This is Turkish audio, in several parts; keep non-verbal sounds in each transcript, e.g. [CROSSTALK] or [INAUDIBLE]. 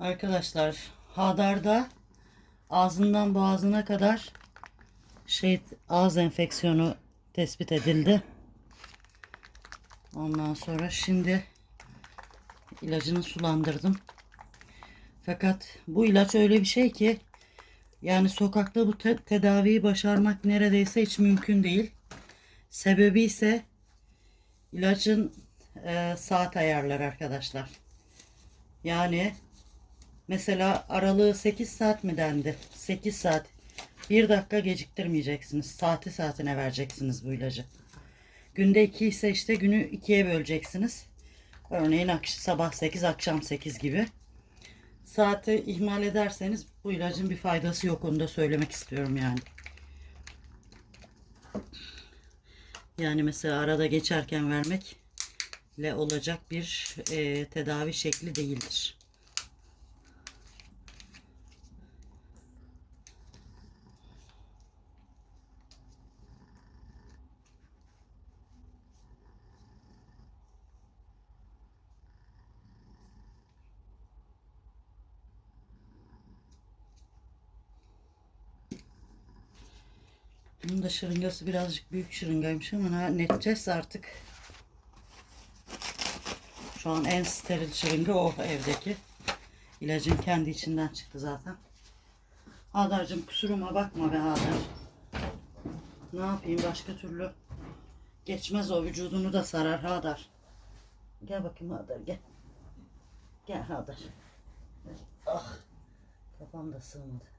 Arkadaşlar Hadar'da ağzından boğazına kadar şey ağız enfeksiyonu tespit edildi. Ondan sonra şimdi ilacını sulandırdım. Fakat bu ilaç öyle bir şey ki yani sokakta bu te- tedaviyi başarmak neredeyse hiç mümkün değil. Sebebi ise ilacın e, saat ayarları arkadaşlar. Yani mesela aralığı 8 saat mi dendi? 8 saat. 1 dakika geciktirmeyeceksiniz. Saati saatine vereceksiniz bu ilacı. Günde 2 ise işte günü 2'ye böleceksiniz. Örneğin sabah 8 akşam 8 gibi. Saati ihmal ederseniz bu ilacın bir faydası yok onu da söylemek istiyorum yani. Yani mesela arada geçerken vermekle olacak bir e, tedavi şekli değildir. Bunun da şırıngası birazcık büyük şırıngaymış ama ne edeceğiz artık. Şu an en steril şırınga o evdeki. İlacın kendi içinden çıktı zaten. Hadar'cığım kusuruma bakma be Hadar. Ne yapayım başka türlü geçmez o vücudunu da sarar Hadar. Gel bakayım Hadar gel. Gel Hadar. Ah kafam da sığmadı.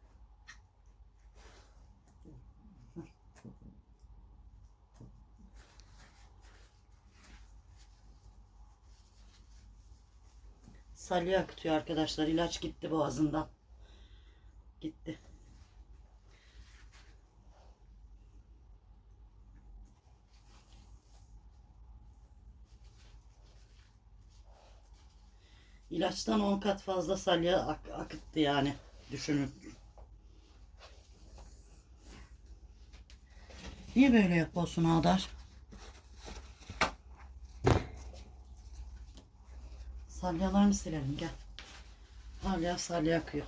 Salya akıtıyor arkadaşlar. İlaç gitti boğazından. Gitti. İlaçtan 10 kat fazla salya ak- akıttı yani. Düşünün. Niye böyle yapıyorsun Adar? Salyalarını silelim gel. Hala salya akıyor.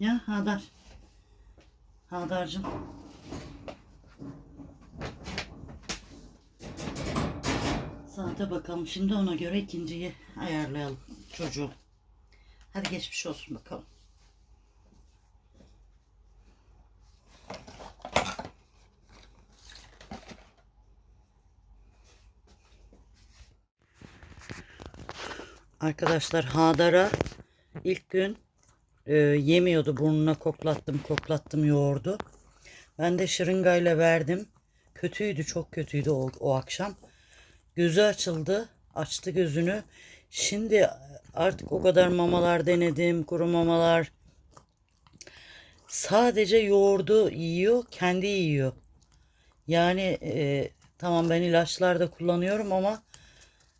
Ya Hadar. Hadar'cığım. Saate bakalım. Şimdi ona göre ikinciyi ayarlayalım çocuğum. Hadi geçmiş olsun bakalım. Arkadaşlar Hadar'a ilk gün e, yemiyordu. Burnuna koklattım koklattım yoğurdu. Ben de şırıngayla verdim. Kötüydü çok kötüydü o, o akşam. Gözü açıldı. Açtı gözünü. Şimdi artık o kadar mamalar denedim. Kuru mamalar. Sadece yoğurdu yiyor. Kendi yiyor. Yani e, tamam ben ilaçlar da kullanıyorum ama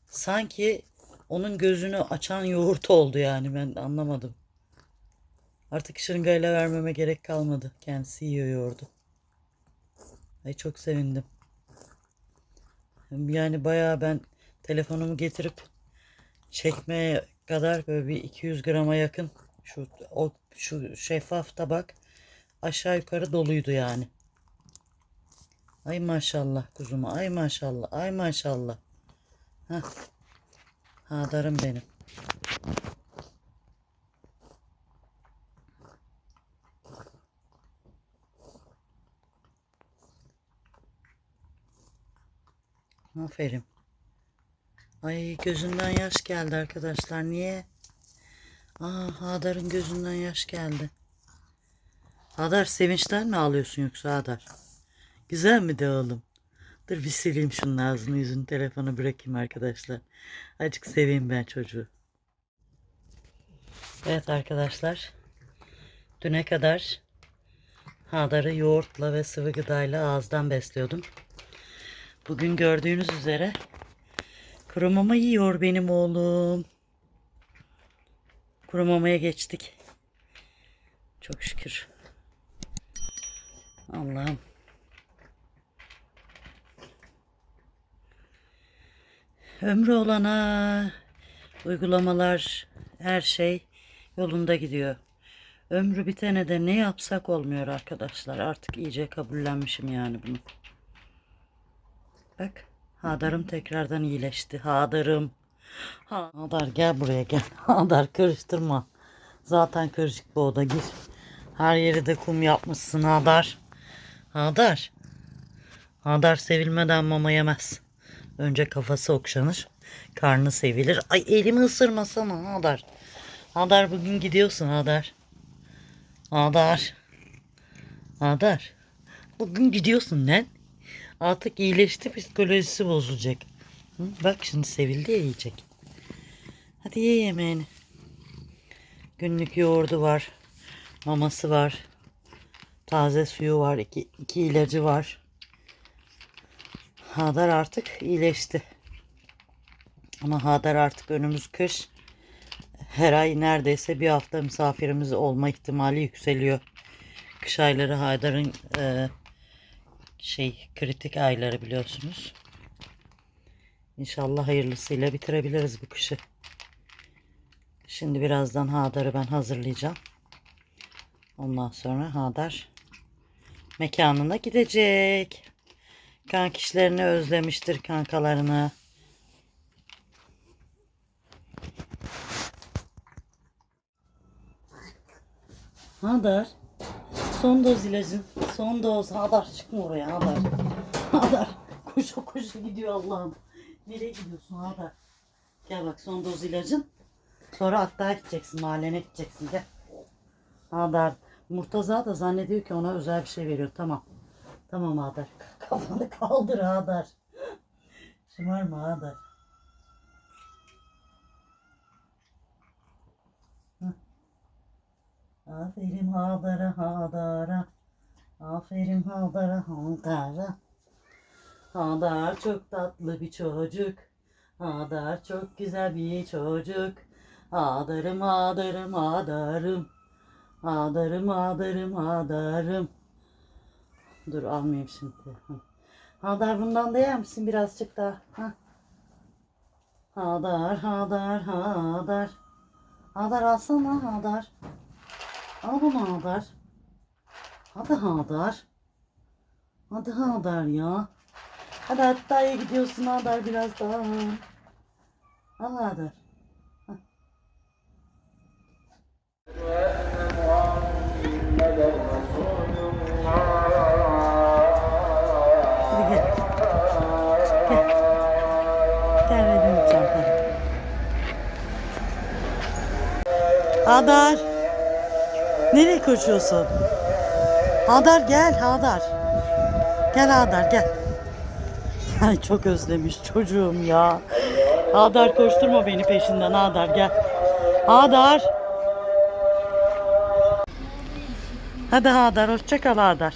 sanki onun gözünü açan yoğurt oldu yani ben anlamadım. Artık şırıngayla vermeme gerek kalmadı. Kendisi yiyor yoğurdu. Ay çok sevindim. Yani bayağı ben telefonumu getirip çekmeye kadar böyle bir 200 grama yakın şu o şu şeffaf tabak aşağı yukarı doluydu yani. Ay maşallah kuzuma. Ay maşallah. Ay maşallah. Heh. Hadarım benim. Aferin. Ay gözünden yaş geldi arkadaşlar. Niye? Aa Hadar'ın gözünden yaş geldi. Hadar sevinçten mi ağlıyorsun yoksa Hadar? Güzel mi de oğlum? Dur bir sileyim şunun ağzını yüzünü telefonu bırakayım arkadaşlar. Azıcık seveyim ben çocuğu. Evet arkadaşlar. Düne kadar Hadar'ı yoğurtla ve sıvı gıdayla ağızdan besliyordum. Bugün gördüğünüz üzere kuru mama yiyor benim oğlum. kurumamaya geçtik. Çok şükür. Allah'ım. Ömrü olana uygulamalar her şey yolunda gidiyor. Ömrü bitene de ne yapsak olmuyor arkadaşlar. Artık iyice kabullenmişim yani bunu. Bak Hadar'ım tekrardan iyileşti. Hadar'ım. Ha- Hadar gel buraya gel. [LAUGHS] Hadar karıştırma. Zaten karışık bu oda gir. Her yeri de kum yapmışsın Hadar. Hadar. Hadar sevilmeden mama yemez. Önce kafası okşanır. Karnı sevilir. Ay elimi ısırmasana Hadar. Hadar bugün gidiyorsun Hadar. Hadar. Hadar. Bugün gidiyorsun lan. Artık iyileşti psikolojisi bozulacak. Hı? Bak şimdi sevildi ya yiyecek. Hadi ye yemeğini. Günlük yoğurdu var. Maması var. Taze suyu var. iki, iki ilacı var. Hadar artık iyileşti. Ama Hadar artık önümüz kış. Her ay neredeyse bir hafta misafirimiz olma ihtimali yükseliyor. Kış ayları Hadar'ın e, şey kritik ayları biliyorsunuz. İnşallah hayırlısıyla bitirebiliriz bu kışı. Şimdi birazdan Hadar'ı ben hazırlayacağım. Ondan sonra Hadar mekanına gidecek. Kankişlerini özlemiştir kankalarını. Hadar. Son doz ilacın. Son doz. Hadar çıkma oraya Hadar. [LAUGHS] Hadar. Koşa koşa gidiyor Allah'ım. Nereye gidiyorsun Hadar? Gel bak son doz ilacın. Sonra Akdağ'a gideceksin. Mahallene gideceksin. Gel. Hadar. Murtaza da zannediyor ki ona özel bir şey veriyor. Tamam. Tamam Hadar. [LAUGHS] Kafanı kaldır Hadar. Şımarma Hadar. Aferin Hadar'a Hadar'a. Aferin Hadar'a Hadar'a. Hadar çok tatlı bir çocuk. Hadar çok güzel bir çocuk. Hadarım Hadarım Hadarım. Hadarım Hadarım Hadarım. Dur almayayım şimdi. Hadar bundan da yer misin birazcık daha? Ha? Hadar, Hadar, Hadar. Hadar alsana Hadar. Al bunu Hadar. Hadi Hadar. Hadi Hadar ya. Hadi hatta iyi gidiyorsun Hadar biraz daha. Al Hadar. Hadi Nereye koşuyorsun? Hadar gel Hadar. Gel Hadar gel. Ay çok özlemiş çocuğum ya. Hadar koşturma beni peşinden Hadar gel. Hadar. Hadi Hadar hoşça kal Hadar.